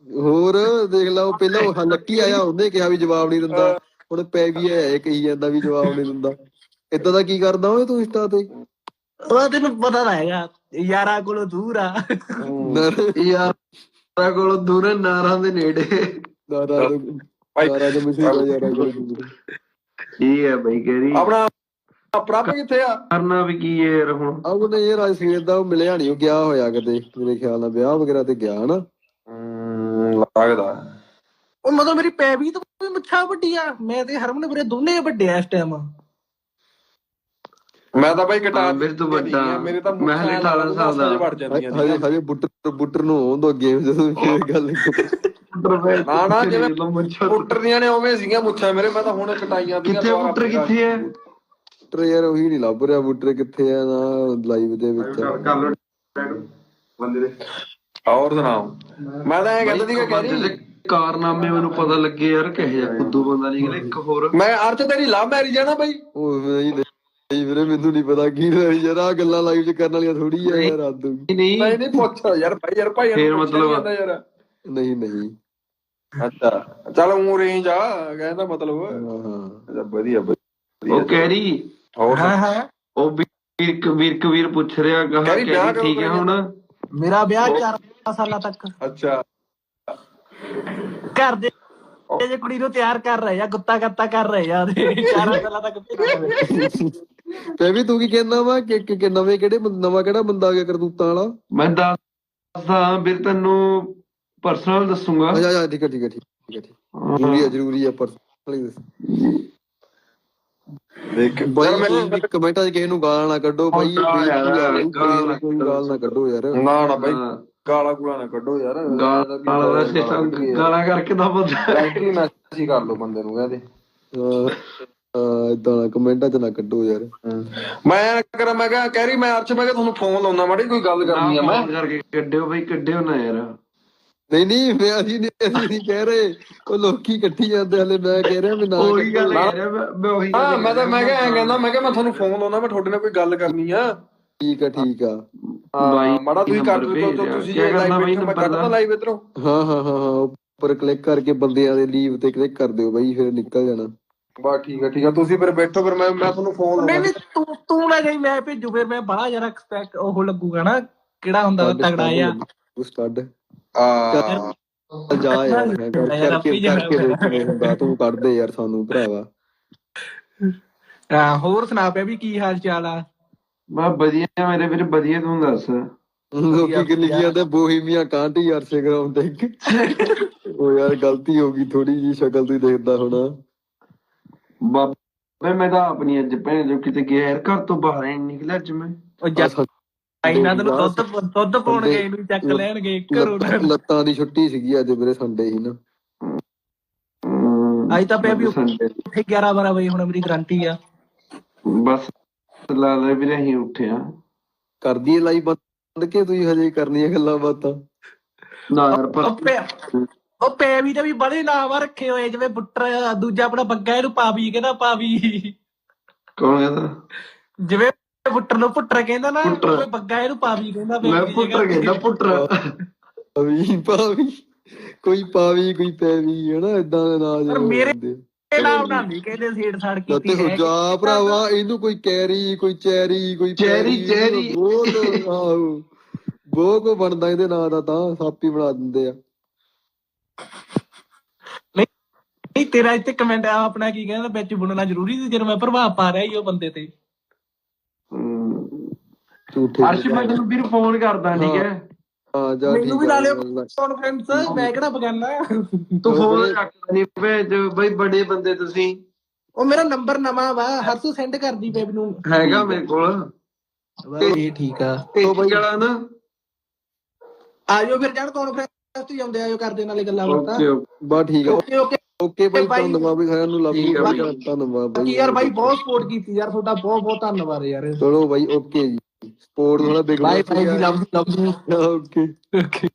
ਹੋਰ ਦੇਖ ਲਾ ਉਹ ਪਹਿਲਾਂ ਉਹ ਲੱਕੀ ਆਇਆ ਉਹਨੇ ਕਿਹਾ ਵੀ ਜਵਾਬ ਨਹੀਂ ਦਿੰਦਾ। ਹੁਣ ਪੈ ਵੀ ਹੈ ਕਹੀ ਜਾਂਦਾ ਵੀ ਜਵਾਬ ਨਹੀਂ ਦਿੰਦਾ। ਇਦਾਂ ਦਾ ਕੀ ਕਰਦਾ ਓਏ ਤੂੰ ਇੰਸਟਾ ਤੇ? ਉਹ ਤੈਨੂੰ ਪਤਾ ਤਾਂ ਹੈਗਾ ਯਾਰਾਂ ਕੋਲੋਂ ਦੂਰ ਆ। ਯਾਰਾਂ ਕੋਲੋਂ ਦੂਰ ਨਾਰਾਂ ਦੇ ਨੇੜੇ। ਦਾਦਾ ਭਾਈ ਦਾਦਾ ਦੇ ਮਸ਼ਹੂਰ ਯਾਰਾ ਕੋਲ ਠੀਕ ਹੈ ਬਾਈ ਕਹਿਰੀ ਆਪਣਾ ਪ੍ਰਭ ਕਿੱਥੇ ਆ? ਕਰਨਾ ਵੀ ਕੀ ਹੈ ਯਾਰ ਹੁਣ? ਆਹ ਉਹਨੇ ਇਹ ਰਾਜ ਸਵੇਰ ਦਾ ਉਹ ਮਿਲਿਆ ਨਹੀਂ ਉਹ ਗਿਆ ਹੋਇਆ ਕਿਤੇ ਮੇਰੇ ਖਿਆਲ ਨਾਲ ਵਿਆਹ ਵਗੈਰਾ ਤੇ ਗਿਆ ਨਾ। ਲੱਗਦਾ। ਉਹ ਮਤਲਬ ਮੇਰੀ ਪੈ ਵੀ ਤਾਂ ਵੀ ਮੁੱਛਾਂ ਵੱਡੀਆਂ। ਮੈਂ ਤੇ ਹਰਮਨ ਵੀਰੇ ਦੋਨੇ ਵੱਡੇ ਆ ਇਸ ਟਾਈਮ ਮੈਂ ਤਾਂ ਬਾਈ ਕਟਾ ਮੇਰੇ ਤੋਂ ਵੱਡਾ। ਮੇਰੇ ਤਾਂ ਮੈਂ ਹਲੇ 18 ਸਾਲ ਦਾ। ਹਜੇ ਹਜੇ ਬੁੱਟਰ ਬੁੱਟਰ ਨੂੰ ਹੋਣ ਦੋ ਗੇਮ ਜਦੋਂ ਇਹ ਗੱਲ ਨਾ, ਨਾ, ਜਿਵੇਂ ਪੁੱਟਰ ਦੀਆਂ ਨੇ ਉਵੇਂ ਸੀਗੀਆਂ ਮੁੱਛਾਂ ਮੇਰੇ। ਮੈਂ ਤਾਂ ਹੁਣ ਕਟਾਈਆਂ ਦੀਆਂ ਕਿੱਥੇ ਪੁੱਤਰ ਕਿੱਥੇ ਹੈ ਬੁੱਟਰ ਯਾਰ ਉਹੀ ਨਹੀਂ ਲੱਭ ਰਿਹਾ ਬੁੱਟਰ ਕਿੱਥੇ ਆ ਨਾ ਲਾਈਵ ਦੇ ਵਿੱਚ। ਬੰਦੇ ਦੇ। ਹੋਰ ਸੁਣਾਓ? ਮੈਂ ਤਾਂ ਇਹ ਕਹਿੰਦਾ ਸੀਗਾ ਬੰਦੇ ਕਹਿ ਦੇ ਕਾਰਨਾਮੇ ਮੈਨੂੰ ਪਤਾ ਲੱਗੇ ਯਾਰ ਕਿਹੋ ਜਿਹਾ ਖੁੱਦੂ ਬੰਦਾ ਨਿਕਲੇ ਇੱਕ ਹੋਰ। ਮੈਂ ਅਰਥ ਤੇਰੀ ਲਵ ਮੈਰਿਜ ਨਾ ਬਾਈ। ਉਹ ਨਹੀਂ ਨਹੀਂ ਵੀਰੇ ਮੈਨੂੰ ਨਹੀਂ ਪਤਾ ਕੀ ਹੋਇਆ ਯਾਰ ਆ ਗੱਲਾਂ ਲਾਈਵ 'ਚ ਕਰਨ ਵਾਲੀਆਂ ਥੋੜੀ ਆ ਯਾਰ ਹੋ ਗਈ। ਨਹੀਂ ਨਹੀਂ। ਨਹੀਂ ਪੁੱਛ ਯਾਰ ਭਾਈ ਯਾਰ ਭਾਈ ਫੇਰ ਮਤਲਬ- ਨਹੀਂ ਨਹੀਂ ਅੱਛਾ ਚਲ ਉਹ ਰੇਂਜ ਆ ਕਹਿੰਦਾ ਮਤਲਬ। ਹਾਂ ਹਾਂ। ਵਧੀਆ ਵਧੀਆ। ਉਹ ਹੋਰ ਹਾਂ ਹਾਂ। ਉਹ ਵੀਰ ਕਬੀਰ ਕਬੀਰ ਪੁੱਛ ਰਿਹਾ ਕਹਾ ਕਹਿਰੀ ਠੀਕ ਹੈ ਹੁਣ? ਮੇਰਾ ਵਿਆਹ 4 ਸਾਲਾਂ ਤੱਕ। ਅੱਛਾ। ਘਰ ਦੇ ਜੇ ਕੁੜੀ ਨੂੰ ਤਿਆਰ ਕਰ ਰਹੇ ਆ ਗੁੱਤਾ ਗੱਤਾ ਕਰ ਰਹੇ ਆ ਉਹਦੇ 4 ਸਾਲਾਂ ਤੱਕ ਤੇ ਵੀ ਤੂੰ ਕੀ ਕਹਿੰਦਾ ਵਾ ਕਿ ਕਿ- ਨਵੇਂ ਕਿਹੜੇ ਨਵਾਂ ਕਿਹੜਾ ਬੰਦਾ ਆ ਗਿਆ ਕਰਤੂਤਾਂ ਵਾਲਾ? ਮੈਂ ਦੱਸਦਾ ਵੀਰ ਤੈਨੂੰ ਪਰਸਨਲ ਦੱਸੂਗਾ। ਅੱਛਾ ਅੱਛਾ ਠੀਕ ਹੈ ਠੀਕ ਹੈ ਠੀਕ ਹੈ। ਜ਼ਰੂਰੀ ਹੈ ਜ਼ਰੂਰੀ ਹੈ ਪਰ ਦੇਖ ਬਾਈ ਕਮੈਂਟਾਂ 'ਚ ਕਿਸੇ ਨੂੰ ਗਾਲਾਂ ਨਾ ਕੱਢੋ ਬਾਈ ਗਾਲਾਂ ਨਾ ਕੋਈ ਗਾਲ ਨਾ ਕੱਢੋ ਯਾਰ। ਨਾ ਨਾ ਬਾਈ। ਗਾਲਾ ਗੂਲਾ ਨਾ ਕੱਢੋ ਯਾਰ। ਗਾਲਾਂ ਦਾ ਸਿਸਟਮ ਗਾਲਾਂ ਕਰਕੇ ਤਾਂ ਬੰਦਾ ਡਾਇਰੈਕਟਲੀ ਮੈਸੇਜ ਕਰ ਲਓ ਬੰਦੇ ਨੂੰ ਕਹਦੇ। ਇਦਾਂ ਨਾ ਕਮੈਂਟਾਂ 'ਚ ਨਾ ਕੱਢੋ ਯਾਰ। ਮੈਂ ਕਰ ਮੈਂ ਕਿਹਾ ਕਹਿ ਰਹੀ ਮੈਂ ਅਰਚ ਮੈਂ ਕਿਹਾ ਤੁਹਾਨੂੰ ਫੋਨ ਲਾਉਣਾ ਮਾੜੀ ਕੋਈ ਗੱਲ ਕਰਨੀ ਆ ਮੈਂ। ਕਰਕੇ ਕੱਢਿਓ ਬਈ ਕੱਢਿਓ ਨਾ ਯਾਰ। ਨਹੀਂ ਨਹੀਂ ਮੈਂ ਅਸੀਂ ਨਹੀਂ ਅਸੀਂ ਨਹੀਂ ਕਹਿ ਰਹੇ। ਉਹ ਲੋਕੀ ਇਕੱਠੀ ਜਾਂਦੇ ਹਲੇ ਮੈਂ ਕਹਿ ਰਿਹਾ ਮੈਂ ਨਾ ਉਹੀ ਗੱਲ। ਯਾਰ ਮੈਂ ਮੈਂ ਉਹੀ ਹਾਂ ਮੈਂ ਤਾਂ ਮੈਂ ਕਿਹਾ ਐਂ ਕਹਿ ਕਹਿੰਦਾ ਮੈਂ ਕਿਹਾ ਮੈਂ ਤੁਹਾਨੂੰ ਫੋਨ ਲਾਉਣਾ ਮੈਂ ਤੁਹਾਡੇ ਨਾਲ ਕੋਈ ਗੱਲ ਕਰਨੀ ਆ। ਠੀਕ ਆ ਠੀਕ ਆ। ਹਾਂ ਮਾੜਾ ਤੁਸੀਂ ਕਰ ਨੰਬਰ ਦਿਓ ਤੁਸੀਂ। ਜੇ ਲਾਈਵ ਬਾਈ ਮੈਂ ਨੰਬਰ ਕੱਢਦਾ ਦਾ? ਲਾਈਵ ਇਧਰੋਂ। ਹਾਂ ਹਾਂ ਹਾਂ ਹਾਂ ਉੱਪਰ ਕਲਿੱਕ ਕਰਕੇ ਬੰਦਿਆਂ ਦੇ ਲੀਵ ਤੇ ਕਲਿੱਕ ਕਰ ਦਿਓ ਬਾਈ ਫਿਰ ਨਿਕਲ ਜਾਣਾ। ਬਾ ਠੀਕ ਆ ਠੀਕ ਆ। ਤੁਸੀਂ ਫਿਰ ਬੈਠੋ ਫਿਰ ਮੈਂ ਮੈਂ ਤੁਹਾਨੂੰ ਫੋਨ ਨਹੀਂ ਲਾਉਣਾ ਨਹੀਂ ਤੂੰ ਤੂੰ ਨਾ ਜਾਈ ਮੈਂ ਭੇਜੂ ਫਿਰ ਮੈਂ ਬੜਾ ਜਰਾ ਐਕਸਪੈਕਟ ਉਹ ਲੱਗੂਗਾ ਨਾ ਕਿਹੜਾ ਹੁੰਦਾ ਉਹ ਤਗੜਾ ਜਿਹਾ। ਸਟੱਡ ਆ ਜਾ ਯਾਰ ਮੈਂ ਕਰ- ਯਾਰ ਆਪੀ ਕਰਕੇ ਜਾਣਾ ਕਰਕੇ ਦੇਖਣੇ ਹੁੰਦਾ ਤੂੰ ਕੱਢ ਦੇ ਯਾਰ ਸਾਨੂੰ ਭਰਾਵਾ। ਹਾਂ ਹੋਰ ਸੁਣਾ ਪਿਆ ਵੀ ਕੀ ਹਾਲ ਚਾਲ ਆ? ਮੈਂ ਵਧੀਆ ਮੇਰੇ ਵੀਰ ਵਧੀਆ ਤੂੰ ਦੱਸ? ਲੋਕੀ ਕਿ ਲਿਖੀ ਜਾਂਦੇ ਬੋਹੀਮੀਆ ਕਾਂਟੀ ਯਾਰ ਇੰਸਟਾਗ੍ਰਾਮ ਤੇ ਉਹ ਯਾਰ ਗਲਤੀ ਹੋ ਗਈ ਥੋੜੀ ਜੀ ਸ਼ਕਲ ਤੂੰ ਦੇਖਦਾ ਹੋਣਾ। ਬਾਬੇ ਮੈਂ ਤਾਂ ਆਪਣੀ ਅੱਜ ਭੈਣ ਜੋ ਕਿਤੇ ਗਿਆ ਘਰ ਤੋਂ ਬਾਹਰ ਨਿਕਲਿਆ ਅੱਜ ਮੈਂ। ਉਹ ਇਹਨਾਂ ਨੂੰ ਦੁੱਧ ਦੁੱਧ ਪਾਉਣ ਗਏ ਨੂੰ ਚੱਕ ਲੈਣਗੇ ਘਰੋਂ ਲੱਤਾਂ- ਦੀ ਛੁੱਟੀ ਸੀਗੀ ਅੱਜ ਮੇਰੇ ਸੰਡੇ ਸੀ ਨਾ। ਅੱਜ ਤਾਂ ਪਿਆ ਵੀ। ਉੱਥੇ 11 12 ਵਜੇ ਹੁਣ ਮੇਰੀ ਗਾਰੰਟੀ ਆ। ਬਸ ਲਾ ਲੈ ਵੀਰੇ ਅਸੀਂ ਉੱਠੇ ਆ ਕਰਦੀ ਹੈ ਲਾਈਵ ਬੰਦ ਕੇ ਤੁਸੀਂ ਹਜੇ ਕਰਨੀਆਂ ਗੱਲਾਂ ਬਾਤਾਂ? ਨਾ ਯਾਰ ਪਰ ਉਹ ਪੈ ਵੀ ਤੇ ਵੀ ਬੜੇ ਨਾਮ ਰੱਖੇ ਹੋਏ ਜਿਵੇਂ ਬੁੱਟਰ ਦੂਜਾ ਆਪਣਾ ਬੱਗਾ ਇਹਨੂੰ ਪਾਵੀ ਕਹਿੰਦਾ ਪਾਵੀ ਕੌਣ ਕਹਿੰਦਾ? ਜਿਵੇਂ ਬੁੱਟਰ ਨੂੰ ਪੁੱਟਰ ਕਹਿੰਦਾ ਨਾ ਪੁੱਟਰ। ਬੱਗਾ ਇਹਨੂੰ ਪਾਵੀ ਕਹਿੰਦਾ ਮੈਂ ਜਗ੍ਹਾ ਤੇ। ਕਹਿੰਦਾ ਪੁੱਤਰ ਪਾਵੀ ਪਾਵੀ ਕੋਈ ਪਾਵੀ ਕੋਈ ਪੈਵੀ ਹੈ ਨਾ ਇਦਾਂ ਦੇ ਨਾਂ ਪਰ ਮੇਰੇ- ਹੁੰਦੇ। ਇਹ ਨਾਮ ਨਾਲ ਨਹੀਂ ਕਹਿੰਦੇ ਸੀੜ ਸਾੜ ਤੇ ਕੀਤੀ ਹੈ ਜਾ ਭਰਾਵਾ ਇਹਨੂੰ ਕੋਈ ਕੈਰੀ ਕੋਈ ਚੈਰੀ ਕੋਈ ਚੈਰੀ, ਪੈਰੀ, ਚੈਰੀ। ਬਹੁਤ ਆਹੋ ਬਹੁਤ ਕੋ ਬਣਦਾ ਇਹਦੇ ਨਾਂ ਦਾ ਤਾਂ ਸਾਪੀ ਬਣਾ ਦਿੰਦੇ ਆ ਨਹੀਂ ਤੇਰਾ ਇੱਥੇ ਕਮੈਂਟ ਆ ਆਪਣਾ ਕੀ ਕਹਿੰਦਾ ਵਿੱਚ ਬੁਣਨਾ ਜ਼ਰੂਰੀ ਸੀ ਜਦੋਂ ਮੈਂ ਪ੍ਰਭਾਵ ਪਾ ਰਿਹਾ ਹੀ ਉਹ ਬੰਦੇ ਤੇ ਝੂਠੇ ਅਰਸ਼ ਮੈਂ ਤੈਨੂੰ ਵੀਰ ਫੋਨ ਕਰਦਾ ਠੀਕ ਹੈ। ਹਾਂ ਜਾ ਮੈਨੂੰ ਵੀ ਲਾ ਲਿਓ। ਕਾਨਫਰੰਸ ਮੈਂ ਕਿਹੜਾ ਬਗਾਨਾ ਤੂੰ ਫੋਨ ਚੱਕਦਾ ਨਹੀਂ ਭੇਜ ਬਈ ਬੜੇ ਬੰਦੇ ਤੁਸੀਂ। ਉਹ ਮੇਰਾ ਨੰਬਰ ਨਵਾਂ ਵਾ ਹਰਸੂ ਸੈਂਡ ਕਰਦੀ ਬੇਬ ਨੂੰ ਹੈਗਾ ਮੇਰੇ ਕੋਲ। ਇਹ ਠੀਕ ਆ। ਤੇਜੀ ਵਾਲਾ ਨਾ। ਆਜੋ ਫਿਰ ਜਾਣ ਕਾਨਫਰੰਸ ਤੇ ਜਾਂਦੇ ਆਜੋ ਕਰਦੇ ਨਾਲੇ ਗੱਲਾਂ ਬਾਤਾਂ। Okay okay. ਬਸ ਠੀਕ ਆ। Okay okay. Okay bye bye. ਧੰਨਵਾਦ ਵੀ ਸਾਰਿਆਂ ਨੂੰ ਲੱਭ ਠੀਕ ਆ ਬਾਈ। ਧੰਨਵਾਦ ਬਾਈ। ਯਾਰ ਬਾਈ ਬਹੁਤ ਸਪੋਰਟ ਕੀਤੀ ਯਾਰ ਤੁਹਾਡਾ ਬਹੁਤ ਬਹੁਤ ਧੰਨਵਾਦ ਯਾਰ। ਚਲੋ ਬਾਈ ਓਕੇ ਜੀ। ਸਪੋਰਟ ਥੋੜਾ big bye bye love love okay. Okay.